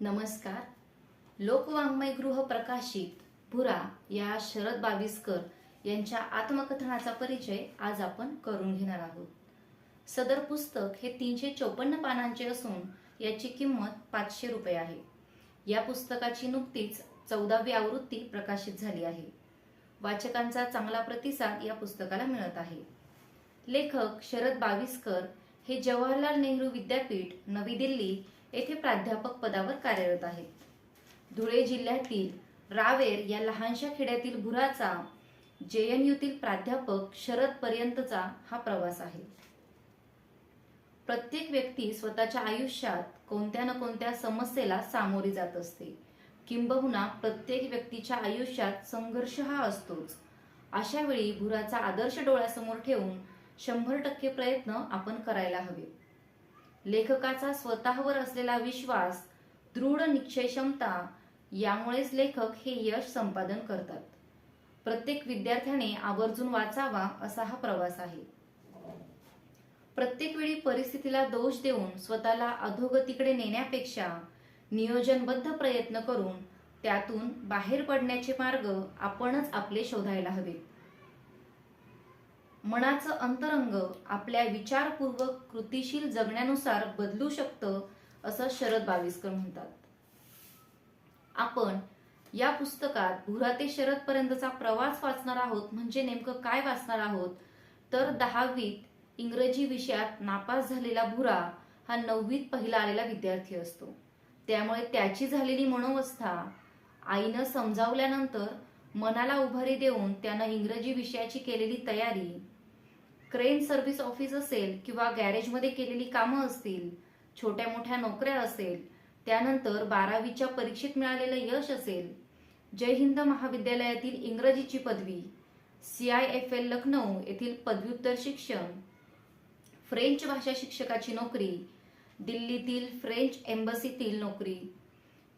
नमस्कार. लोकवाङ्मय गृह प्रकाशित भुरा या शरद बाविस्कर यांच्या आत्मकथनाचा परिचय आज आपण करून घेणार आहोत. सदर पुस्तक हे तीनशे चौपन्न पानांचे असून याची किंमत पाचशे रुपये आहे. या पुस्तकाची नुकतीच चौदावी आवृत्ती प्रकाशित झाली आहे. वाचकांचा चांगला प्रतिसाद या पुस्तकाला मिळत आहे. लेखक शरद बाविस्कर हे जवाहरलाल नेहरू विद्यापीठ नवी दिल्ली येथे प्राध्यापक पदावर कार्यरत आहेत धुळे जिल्ह्यातील रावेर या लहानशा खेड्यातील भुराचा जेएनयूतील प्राध्यापक शरद पर्यंतचा हा प्रवास आहे. प्रत्येक व्यक्ती स्वतःच्या आयुष्यात कोणत्या ना कोणत्या समस्येला सामोरी जात असते. किंबहुना प्रत्येक व्यक्तीच्या आयुष्यात संघर्ष हा असतोच. अशा वेळी भुराचा आदर्श डोळ्यासमोर ठेवून शंभर टक्के प्रयत्न आपण करायला हवे. लेखकाचा स्वतःवर असलेला विश्वास दृढ निश्चय क्षमता यामुळेच लेखक हे यश संपादन करतात. प्रत्येक विद्यार्थ्याने आवर्जून वाचावा असा हा प्रवास आहे. प्रत्येक वेळी परिस्थितीला दोष देऊन स्वतःला अधोगतीकडे नेण्यापेक्षा नियोजनबद्ध प्रयत्न करून त्यातून बाहेर पडण्याचे मार्ग आपणच आपले शोधायला हवे. मनाचं अंतरंग आपल्या विचारपूर्वक कृतीशील जगण्यानुसार बदलू शकतं असं शरद बाविस्कर म्हणतात. आपण या पुस्तकात भुरा ते शरद पर्यंतचा प्रवास वाचणार आहोत म्हणजे नेमकं काय वाचणार आहोत? तर दहावीत इंग्रजी विषयात नापास झालेला भुरा हा नववीत पहिला आलेला विद्यार्थी असतो. त्यामुळे त्याची झालेली मनोवस्था आईनं समजावल्यानंतर मनाला उभारी देऊन त्यानं इंग्रजी विषयाची केलेली तयारी क्रेन सर्व्हिस ऑफिस असेल किंवा गॅरेजमध्ये केलेली कामं असतील छोट्या मोठ्या नोकऱ्या असेल त्यानंतर बारावीच्या परीक्षेत मिळालेलं यश असेल जय हिंद महाविद्यालयातील इंग्रजीची पदवी C I F L Lucknow येथील पदव्युत्तर शिक्षण फ्रेंच भाषा शिक्षकाची नोकरी दिल्लीतील फ्रेंच एम्बसीतील नोकरी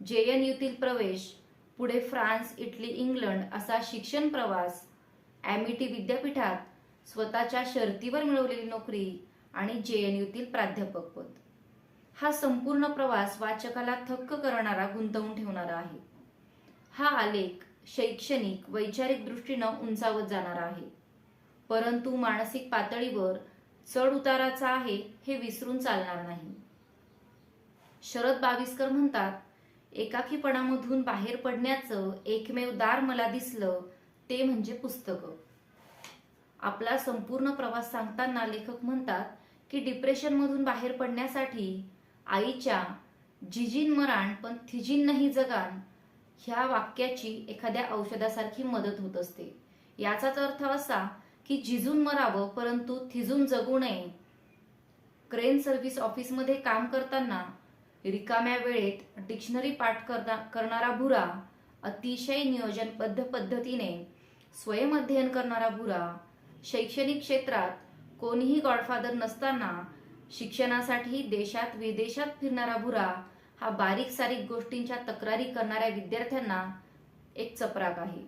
जे एन यूतील प्रवेश पुढे फ्रान्स इटली इंग्लंड असा शिक्षण प्रवास ॲमिटी विद्यापीठात स्वतःच्या शर्तीवर मिळवलेली नोकरी आणि जे एन यूतील प्राध्यापक पद. हा संपूर्ण प्रवास वाचकाला थक्क करणारा गुंतवून ठेवणारा आहे. हा आलेख शैक्षणिक वैचारिक दृष्टीनं उंचावत जाणारा आहे. परंतु मानसिक पातळीवर चढ उताराचा आहे हे विसरून चालणार नाही. शरद बाविस्कर म्हणतात एकाकीपणामधून बाहेर पडण्याचं एकमेव दार मला दिसलं ते म्हणजे पुस्तकं. आपला संपूर्ण प्रवास सांगताना लेखक म्हणतात की डिप्रेशनमधून बाहेर पडण्यासाठी आईच्या जिजीन मराण पण थिजीन नाही जगान ह्या वाक्याची एखाद्या औषधासारखी मदत होत असते. याचाच अर्थ असा की जिजून मरावं परंतु थिजून जगू नये. क्रेन सर्व्हिस ऑफिसमध्ये काम करताना रिकाम्या वेळेत डिक्शनरी पाठ करना करणारा भुरा अतिशय नियोजनबद्ध पद्धतीने स्वयं अध्ययन करणारा भुरा शैक्षणिक क्षेत्रात कोणीही गॉडफादर नसताना शिक्षणासाठी देशात विदेशात फिरणारा भुरा हा बारीक सारीक गोष्टींच्या तक्रारी करणाऱ्या विद्यार्थ्यांना एक चपराक आहे.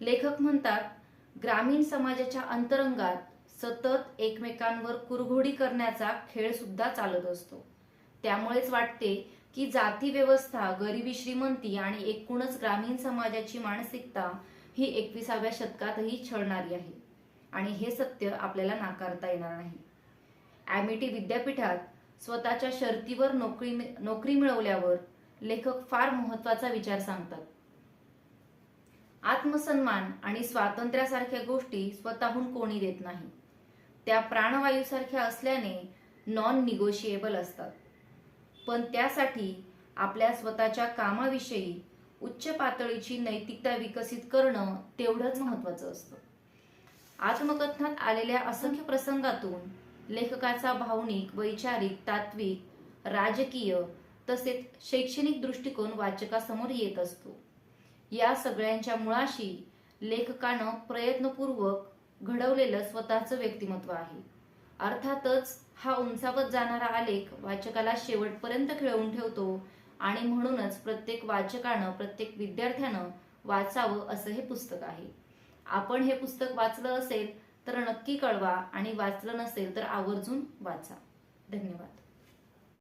लेखक म्हणतात ग्रामीण समाजाच्या अंतरंगात सतत एकमेकांवर कुरघोडी करण्याचा खेळ सुद्धा चालत असतो. त्यामुळेच वाटते की जाती व्यवस्था गरिबी श्रीमंती आणि एकूणच ग्रामीण समाजाची मानसिकता ही एकविसाव्या शतकातही छळणारी आहे. आणि हे सत्य आपल्याला नाकारता येणार नाही. ॲमिटी विद्यापीठात स्वतःच्या शर्तीवर नोकरी नोकरी मिळवल्यावर लेखक फार महत्त्वाचा विचार सांगतात. आत्मसन्मान आणि स्वातंत्र्यासारख्या गोष्टी स्वतःहून कोणी देत नाही. त्या प्राणवायूसारख्या असल्याने नॉन निगोशिएबल असतात. पण त्यासाठी आपल्या स्वतःच्या कामाविषयी उच्च पातळीची नैतिकता विकसित करणं तेवढंच महत्वाचं असतं. आत्मकथनात आलेल्या असंख्य प्रसंगातून लेखकाचा भावनिक वैचारिक तात्विक राजकीय तसेच शैक्षणिक दृष्टिकोन वाचकासमोर येत असतो. या सगळ्यांच्या मुळाशी लेखकानं प्रयत्नपूर्वक घडवलेलं स्वतःचं व्यक्तिमत्व आहे. अर्थातच हा उंचावत जाणारा आलेख वाचकाला शेवटपर्यंत खेळवून ठेवतो आणि म्हणूनच प्रत्येक वाचकानं प्रत्येक विद्यार्थ्यानं वाचावं असं हे पुस्तक आहे. आपण हे पुस्तक वाचलं असेल तर नक्की कळवा आणि वाचलं नसेल तर आवर्जून वाचा. धन्यवाद.